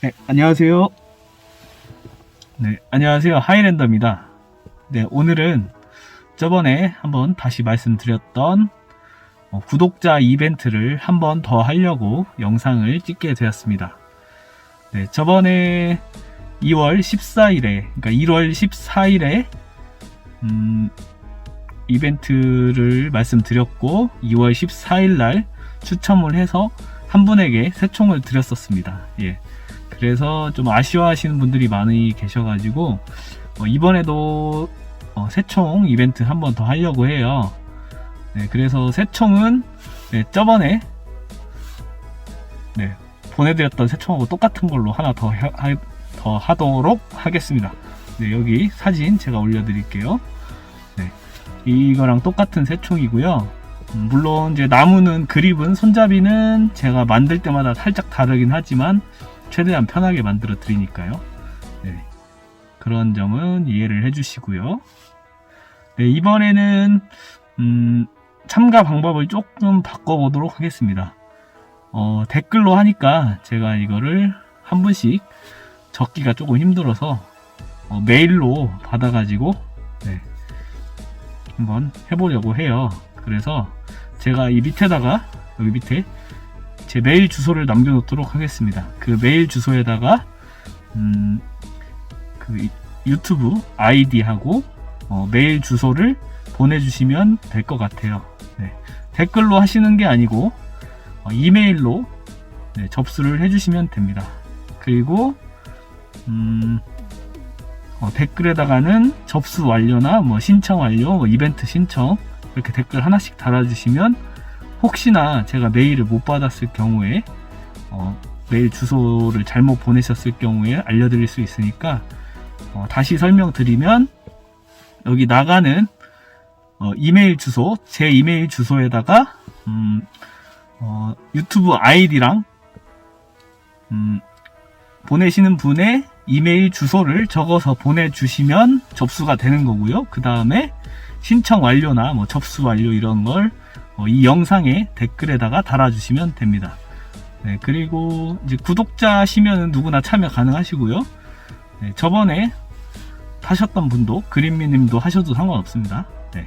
네, 안녕하세요. 네, 안녕하세요. 하이랜더입니다. 네, 오늘은 저번에 한번 다시 말씀드렸던 어, 구독자 이벤트를 한번 더 하려고 영상을 찍게 되었습니다. 네, 저번에 2월 14일에, 그러니까 1월 14일에, 음, 이벤트를 말씀드렸고, 2월 14일 날 추첨을 해서 한 분에게 새 총을 드렸었습니다. 예. 그래서 좀 아쉬워하시는 분들이 많이 계셔가지고 어, 이번에도 어, 새총 이벤트 한 번 더 하려고 해요. 네, 그래서 새총은 네, 저번에 네, 보내드렸던 새총하고 똑같은 걸로 하나 더, 하, 하- 더 하도록 하겠습니다. 네, 여기 사진 제가 올려드릴게요. 네, 이거랑 똑같은 새총이고요. 음, 물론 이제 나무는 그립은 손잡이는 제가 만들 때마다 살짝 다르긴 하지만 최대한 편하게 만들어 드리니까요. 네. 그런 점은 이해를 해주시고요. 네, 이번에는 음, 참가 방법을 조금 바꿔보도록 하겠습니다. 어, 댓글로 하니까 제가 이거를 한 분씩 적기가 조금 힘들어서 어, 메일로 받아가지고 네, 한번 해보려고 해요. 그래서 제가 이 밑에다가 여기 밑에 제 메일 주소를 남겨놓도록 하겠습니다. 그 메일 주소에다가 음, 그 이- 유튜브 아이디하고 어, 메일 주소를 보내주시면 될 것 같아요. 네. 댓글로 하시는 게 아니고 어, 이메일로 네, 접수를 해주시면 됩니다. 그리고 음, 어, 댓글에다가는 접수 완료나 뭐 신청 완료, 뭐 이벤트 신청 이렇게 댓글 하나씩 달아주시면 혹시나 제가 메일을 못 받았을 경우에 어, 메일 주소를 잘못 보내셨을 경우에 알려드릴 수 있으니까 어, 다시 설명드리면 여기 나가는 어, 이메일 주소 제 이메일 주소에다가 음, 어, 유튜브 아이디랑 음, 보내시는 분의 이메일 주소를 적어서 보내주시면 접수가 되는 거고요. 그 다음에 신청 완료나 뭐 접수 완료 이런 걸 어, 이 영상에 댓글에다가 달아주시면 됩니다. 네, 그리고 이제 구독자시면 누구나 참여 가능하시고요. 네, 저번에 하셨던 분도 그린미님도 하셔도 상관없습니다. 네.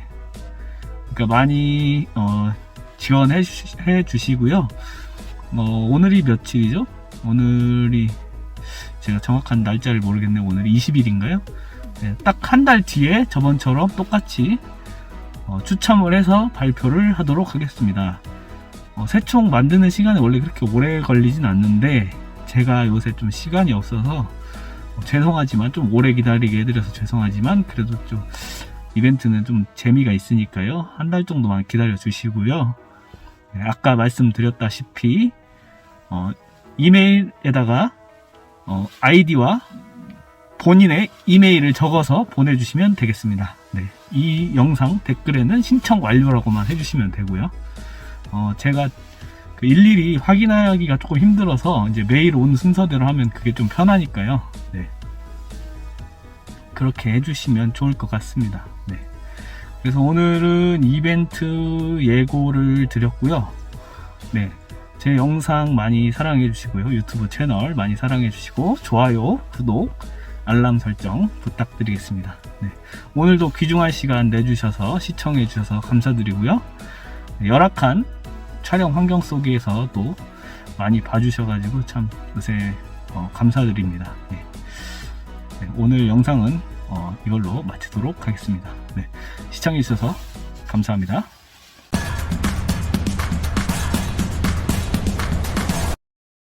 그러니까 많이 어, 지원해 주, 해 주시고요. 어, 오늘이 며칠이죠? 오늘이 제가 정확한 날짜를 모르겠네요. 오늘이 20일인가요? 네, 딱 한 달 뒤에 저번처럼 똑같이 어, 추첨을 해서 발표를 하도록 하겠습니다. 어, 새총 만드는 시간이 원래 그렇게 오래 걸리진 않는데 제가 요새 좀 시간이 없어서 어, 죄송하지만 좀 오래 기다리게 해드려서 죄송하지만 그래도 좀 이벤트는 좀 재미가 있으니까요 한 달 정도만 기다려 주시고요 네, 아까 말씀드렸다시피 어, 이메일에다가 어, 아이디와 본인의 이메일을 적어서 보내주시면 되겠습니다. 네, 이 영상 댓글에는 신청 완료라고만 해주시면 되고요. 어, 제가 그 일일이 확인하기가 조금 힘들어서 이제 메일 온 순서대로 하면 그게 좀 편하니까요. 네. 그렇게 해주시면 좋을 것 같습니다. 네. 그래서 오늘은 이벤트 예고를 드렸고요. 네. 제 영상 많이 사랑해 주시고요. 유튜브 채널 많이 사랑해 주시고 좋아요, 구독, 알람 설정 부탁드리겠습니다. 네. 오늘도 귀중한 시간 내주셔서 시청해 주셔서 감사드리고요. 네, 열악한 촬영 환경 속에서 도 많이 봐주셔가지고 참 요새 어, 감사드립니다. 네. 네, 오늘 영상은 어, 이걸로 마치도록 하겠습니다. 네. 시청해 주셔서 감사합니다.